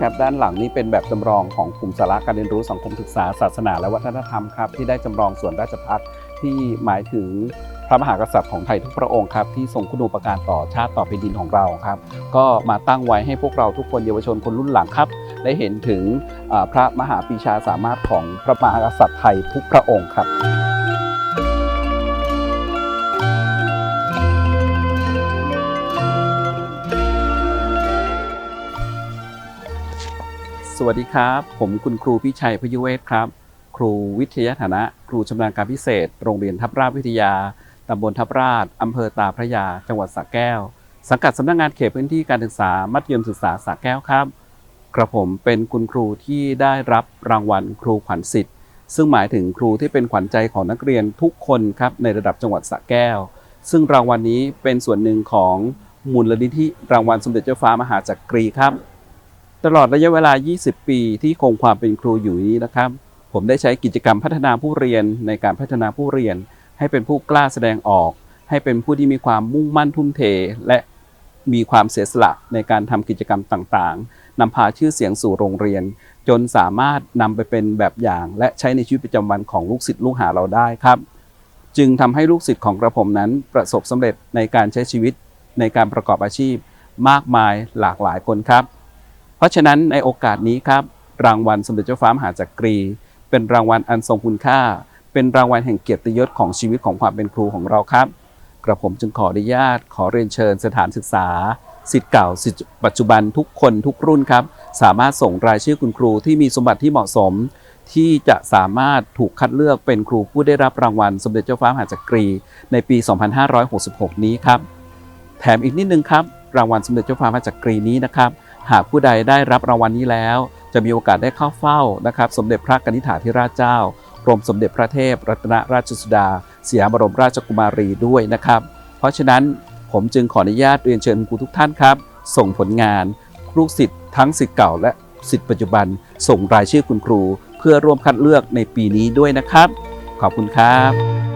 ครับด้านหลังนี้เป็นแบบจำลองของกลุ่มสาระการเรียนรู้สังคมศึกษาศาสนา และวัฒนธรรมครับที่ได้จำลองส่วนราชพัฒน์ที่หมายถึงพระมหากษัตริย์ของไทยทุกพระองค์ครับที่ทรงคุณูปการต่อชาติต่อแผ่นดินของเราครับ ก็มาตั้งไว้ให้พวกเราทุกคนเยาวชนคนรุ่นหลังครับ ได้เห็นถึงพระมหาปีชาสามารถของพระมหากษัตริย์ไทยทุกพระองค์ครับ สวัสดีครับ ผมคุณครูพิชัยพยุเวศครับ ครูวิทยาฐานะ ครูชำนาญการพิเศษ โรงเรียนทับราชวิทยาตำบลทับราชอำเภอตาพระยา จังหวัดสระแก้ว สังกัดสำนักงานเขตพื้นที่การศึกษา มัธยมศึกษาสระแก้วครับ กระผมเป็นคุณครูที่ได้รับรางวัลครูขวัญสิทธิ์ ซึ่งหมายถึงครูที่เป็นขวัญใจของนักเรียนทุกคนครับในระดับจังหวัดสระแก้ว ซึ่งรางวัลนี้เป็นส่วนหนึ่งของมูลนิธิรางวัลสมเด็จเจ้าฟ้ามหาจักรีครับ ตลอดระยะเวลา 20 ปีที่คงความเป็นครูอยู่นี้นะครับ ผมได้ใช้กิจกรรมพัฒนาผู้เรียนในการพัฒนาผู้เรียน ให้เป็นผู้กล้าแสดงออก ให้เป็นผู้ที่มีความมุ่งมั่นทุ่มเท และมีความเสียสละในการทำกิจกรรมต่างๆนำพาชื่อเสียงสู่โรงเรียน จนสามารถนำไปเป็นแบบอย่าง และใช้ในชีวิตประจำวันของลูกศิษย์ลูกหาเราได้ครับ จึงทำให้ลูกศิษย์ของกระผมนั้นประสบสำเร็จในการใช้ชีวิตในการประกอบอาชีพ มากมายหลากหลายคนครับ เพราะฉะนั้นในโอกาสนี้ครับ รางวัลสมเด็จเจ้าฟ้ามหาจักรี เป็นรางวัลอันทรงคุณค่า เป็นรางวัลแห่งเกียรติยศของชีวิตของความเป็นครูของเราครับ กระผมจึงขออนุญาต ขอเรียนเชิญสถานศึกษาสิทธิ์เก่าสิทธิ์ปัจจุบันทุกคนทุกรุ่นครับ สามารถส่งรายชื่อคุณครูที่มีสมบัติที่เหมาะสม ที่จะสามารถถูกคัดเลือกเป็นครูผู้ได้รับรางวัล สมเด็จเจ้าฟ้ามหาจักรี ในปี 2566 นี้ครับ แถมอีกนิดนึงครับ รางวัลสมเด็จเจ้าฟ้ามหาจักรีนี้นะครับ หากผู้ใดได้รับรางวัลนี้แล้ว จะมีโอกาสได้เข้าเฝ้านะครับ สมเด็จพระกนิษฐาธิราชเจ้ากรมสมเด็จพระเทพ รัตนราชสุดาสยามบรมราชกุมารีด้วยนะครับ เพราะฉะนั้นผมจึงขออนุญาตเรียนเชิญครูทุกท่านครับ ส่งผลงานลูกศิษย์ทั้งศิษย์เก่าและศิษย์ปัจจุบัน ส่งรายชื่อคุณครู เพื่อร่วมคัดเลือกในปีนี้ด้วยนะครับ ขอบคุณครับ